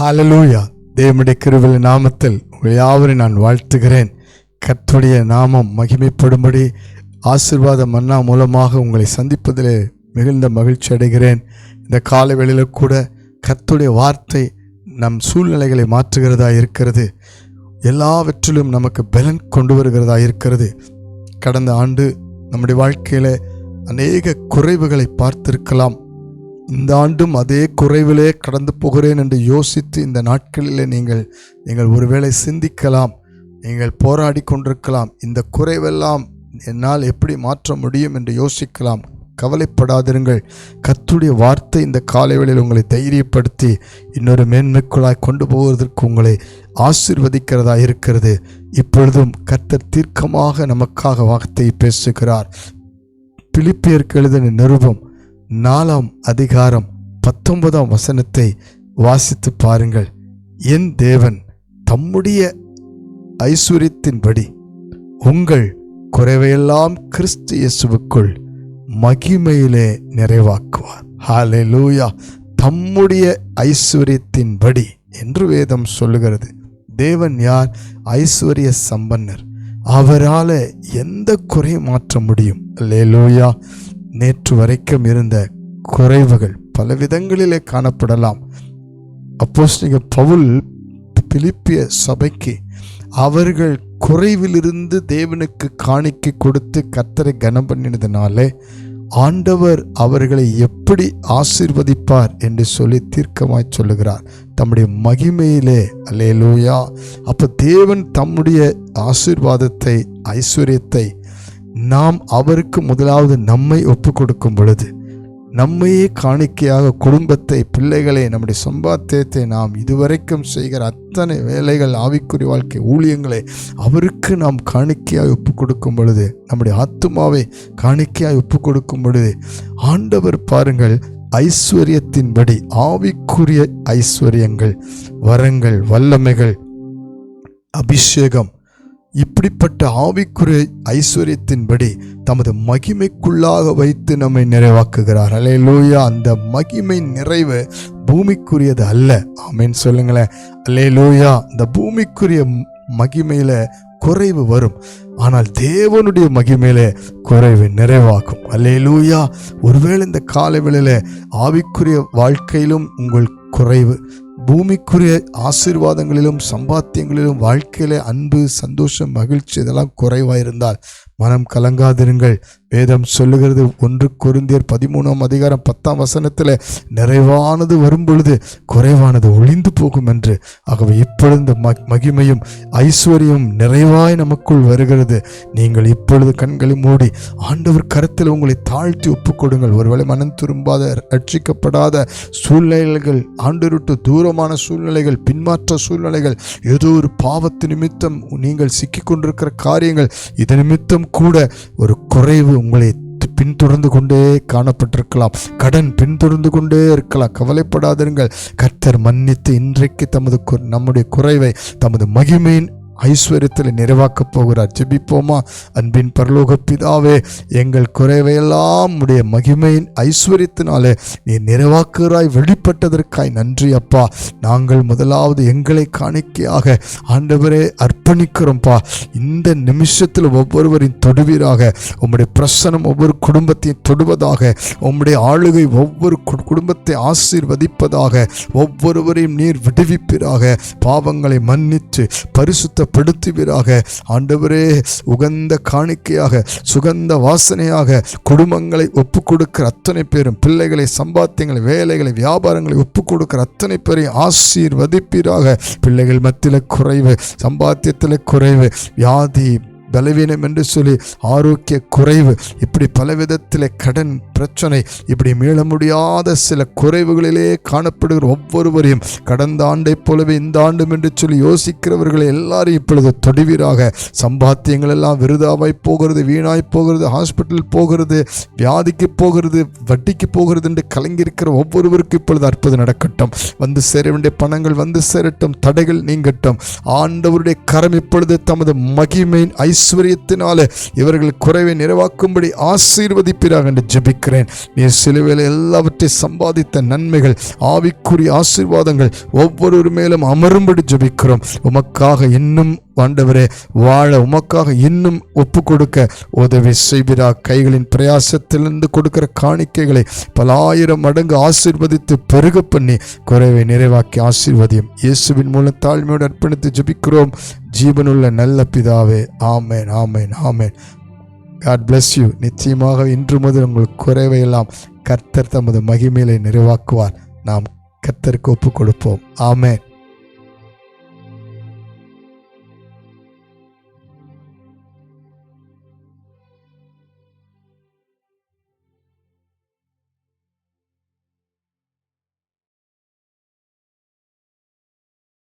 ஹalleluya தேவனுடைய கிருவில் நாமத்தில் யாவரை நான் வாழ்த்துகிறேன். கர்த்தருடைய நாமம் மகிமைப்படும்படி ஆசிர்வாத மன்னா மூலமாக உங்களை சந்திப்பதிலே மிகுந்த மகிழ்ச்சி அடைகிறேன். இந்த கால வேளையில் கூட கத்துடைய வார்த்தை நம் சூழ்நிலைகளை மாற்றுகிறதா இருக்கிறது. எல்லாவற்றிலும் நமக்கு பலன் கொண்டு வருகிறதா இருக்கிறது. கடந்த ஆண்டு நம்முடைய வாழ்க்கையில் அநேக குறைவுகளை பார்த்திருக்கலாம். இந்த ஆண்டும் அதே குறைவிலே கடந்து போகிறேன் என்று யோசித்து இந்த நாட்களிலே நீங்கள் நீங்கள் ஒருவேளை சிந்திக்கலாம் நீங்கள் போராடி கொண்டிருக்கலாம் இந்த குறைவெல்லாம் என்னால் எப்படி மாற்ற முடியும் என்று யோசிக்கலாம். கவலைப்படாதிருங்கள். கத்துடைய வார்த்தை இந்த காலைவெளியில் உங்களை தைரியப்படுத்தி இன்னொரு மேன்மைக்குள்ளாய் கொண்டு போவதற்கு உங்களை ஆசிர்வதிக்கிறதா இருக்கிறது. இப்பொழுதும் கர்த்தர் தீர்க்கமாக நமக்காக வார்த்தையை பேசுகிறார். பிலிப்பியருக்கு எழுதின நிருபம் நாலாம் அதிகாரம் பத்தொன்பதாம் வசனத்தை வாசித்து பாருங்கள். என் தேவன் தம்முடைய ஐஸ்வர்யத்தின்படி உங்கள் குறைவையெல்லாம் கிறிஸ்து இயேசுவுக்குள் மகிமையிலே நிறைவாக்குவார். ஹalleluya. தம்முடைய ஐஸ்வர்யத்தின்படி என்று வேதம் சொல்லுகிறது. தேவன் யார்? ஐஸ்வர்ய சம்பன்னர். அவரால் எந்த குறை மாற்ற முடியும். அல்லேலூயா நேற்று வரைக்கும் இருந்த குறைவுகள் பல விதங்களிலே காணப்படலாம். அப்போஸ் நீங்கள் பவுல் பிலிப்பிய சபைக்கு அவர்கள் குறைவிலிருந்து தேவனுக்கு காணிக்கை கொடுத்து கத்தரை கனம் பண்ணினதுனாலே ஆண்டவர் அவர்களை எப்படி ஆசீர்வதிப்பார் என்று சொல்லி தீர்க்கமாய் சொல்லுகிறார். தம்முடைய மகிமையிலே அல்லேலூயா. அப்போ தேவன் தம்முடைய ஆசீர்வாதத்தை ஐஸ்வர்யத்தை நாம் அவருக்கு முதலாவது நம்மை ஒப்பு கொடுக்கும் பொழுது நம்மையே காணிக்கையாக குடும்பத்தை பிள்ளைகளை நம்முடைய சம்பாத்தியத்தை நாம் இதுவரைக்கும் செய்கிற அத்தனை வேலைகள் ஆவிக்குறி வாழ்க்கை ஊழியங்களை அவருக்கு நாம் காணிக்கையாக ஒப்பு கொடுக்கும் பொழுது நம்முடைய ஆத்துமாவை காணிக்கையாக ஒப்பு கொடுக்கும் பொழுது ஆண்டவர் பாருங்கள் ஐஸ்வர்யத்தின்படி ஆவிக்குரிய ஐஸ்வர்யங்கள் வரங்கள் வல்லமைகள் அபிஷேகம் இப்படிப்பட்ட ஆவிக்குரிய ஐஸ்வர்யத்தின்படி தமது மகிமைக்குள்ளாக வைத்து நம்மை நிறைவாக்குகிறார். அல்லேலூயா அந்த மகிமை நிறைவு பூமிக்குரியது அல்ல. ஆமேன்னு சொல்லுங்களேன். அல்லேலூயா இந்த பூமிக்குரிய மகிமையில குறைவு வரும். ஆனால் தேவனுடைய மகிமையில குறைவு நிறைவாகும். அல்லேலூயா ஒருவேளை இந்த காலை வேளையில ஆவிக்குரிய வாழ்க்கையிலும் உங்கள் குறைவு பூமிக்குரிய ஆசீர்வாதங்களிலும் சம்பாத்தியங்களிலும் வாழ்க்கையில் அன்பு சந்தோஷம் மகிழ்ச்சி இதெல்லாம் குறைவாக இருந்தால் மனம் கலங்காதிருங்கள். வேதம் சொல்லுகிறது ஒன்று கொருந்தியர் பதிமூணாம் அதிகாரம் பத்தாம் வசனத்தில் நிறைவானது வரும் பொழுது குறைவானது ஒளிந்து போகும் என்று. ஆகவே இப்பொழுது இந்த ம மகிமையும் ஐஸ்வர்யம் நிறைவாய் நமக்குள் வருகிறது. நீங்கள் இப்பொழுது கண்களை மூடி ஆண்டவர் கருத்தில் உங்களை தாழ்த்தி ஒப்புக்கொடுங்கள். ஒருவேளை மனம் திரும்பாத ரட்சிக்கப்படாத சூழ்நிலைகள் ஆண்டருட்டு தூரமான சூழ்நிலைகள் பின்மாற்ற சூழ்நிலைகள் ஏதோ ஒரு பாவத்து நிமித்தம் நீங்கள் சிக்கிக்கொண்டிருக்கிற காரியங்கள் இது நிமித்தம் கூட ஒரு குறைவு உங்களை பின்தொடர்ந்து கொண்டே காணப்பட்டிருக்கலாம். கடன் பின்தொடர்ந்து கொண்டே இருக்கலாம். கவலைப்படாதிருங்கள். கர்த்தர் மன்னித்து இன்றைக்கு தமது கு- நம்முடைய குறைவை தமது மகிமையின் ஐஸ்வர்யத்தில் நிறைவாக்கப் போகிறார். ஜெபிப்போமா? அன்பின் பரலோக பிதாவே எங்கள் குறைவையெல்லாம் உடைய மகிமையின் ஐஸ்வர்யத்தினாலே நீ நிறைவாக்குகிறாய் வெளிப்பட்டதற்காய் நன்றி அப்பா. நாங்கள் முதலாவது எங்களை காணிக்கையாக ஆண்டவரே அர்ப்பணிக்கிறோம்ப்பா இந்த நிமிஷத்தில் ஒவ்வொருவரின் தொடுவீராக உம்முடைய பிரசனம் ஒவ்வொரு குடும்பத்தையும் தொடுவதாக உம்முடைய ஆளுகை ஒவ்வொரு கு- குடும்பத்தை ஆசீர்வதிப்பதாக ஒவ்வொருவரையும் நீர் விடுவிப்பீராக. பாவங்களை மன்னித்து பரிசுத்த பரிசுத்தப்படுத்துவீராக ஆண்டவரே உகந்த காணிக்கையாக சுகந்த வாசனையாக குடும்பங்களை ஒப்பு கொடுக்கிற அத்தனை பேரும் பிள்ளைகளை சம்பாத்தியங்களை வேலைகளை வியாபாரங்களை ஒப்பு கொடுக்கிற அத்தனை பேரையும் ஆசீர்வதிப்பீராக. பிள்ளைகள் மத்தியில் குறைவு சம்பாத்தியத்தில் குறைவு வியாதி பலவீனம் என்று சொல்லி ஆரோக்கிய குறைவு இப்படி பல விதத்தில் கடன் பிரச்சனை இப்படி மீள முடியாத சில குறைவுகளிலே காணப்படுகிற ஒவ்வொருவரையும் கடந்த ஆண்டைப் போலவே இந்த ஆண்டும் என்று சொல்லி யோசிக்கிறவர்களை எல்லாரும் இப்பொழுது தொடுவீராக. சம்பாத்தியங்கள் எல்லாம் விருதாவாய் போகிறது வீணாய் போகிறது ஹாஸ்பிட்டல் போகிறது வியாதிக்கு போகிறது வட்டிக்கு போகிறது என்று கலங்கியிருக்கிற ஒவ்வொருவருக்கும் இப்பொழுது அற்புதம் நடக்கட்டும். வந்து சேர வேண்டிய பணங்கள் வந்து சேரட்டும் தடைகள் நீங்கட்டும். ஆண்டவருடைய கரம் இப்பொழுது தமது மகிமையின் ஐஸ் ஐஸ்வர்யத்தினால இவர்கள் குறைவை நிறைவாக்கும்படி ஆசீர்வதிப்பீராக என்று ஜபிக்கிறேன். நீர் சிலுவையில் எல்லாவற்றை சம்பாதித்த நன்மைகள் ஆவிக்குரிய ஆசீர்வாதங்கள் ஒவ்வொருவர் மேலும் அமரும்படி ஜபிக்கிறோம். உமக்காக இன்னும் ஆண்டவரே வாழ உமக்காக இன்னும் ஒப்பு கொடுக்க உதவி செய்கிறா கைகளின் பிரயாசத்திலிருந்து கொடுக்கிற காணிக்கைகளை பல ஆயிரம் மடங்கு ஆசீர்வதித்து பெருக பண்ணி குறைவை நிறைவாக்கி ஆசீர்வதியும். இயேசுவின் மூலம் தாழ்மையோடு அர்ப்பணித்து ஜபிக்கிறோம். ஜீவனுள்ள நல்ல பிதாவே ஆமேன் ஆமேன் ஆமேன். காட் பிளஸ் யூ நிச்சயமாக இன்று முதல் உங்கள் குறைவையெல்லாம் கர்த்தர் தமது மகிமையிலே நிறைவாக்குவார். நாம் கர்த்தருக்கு ஒப்பு கொடுப்போம் ஆமேன்.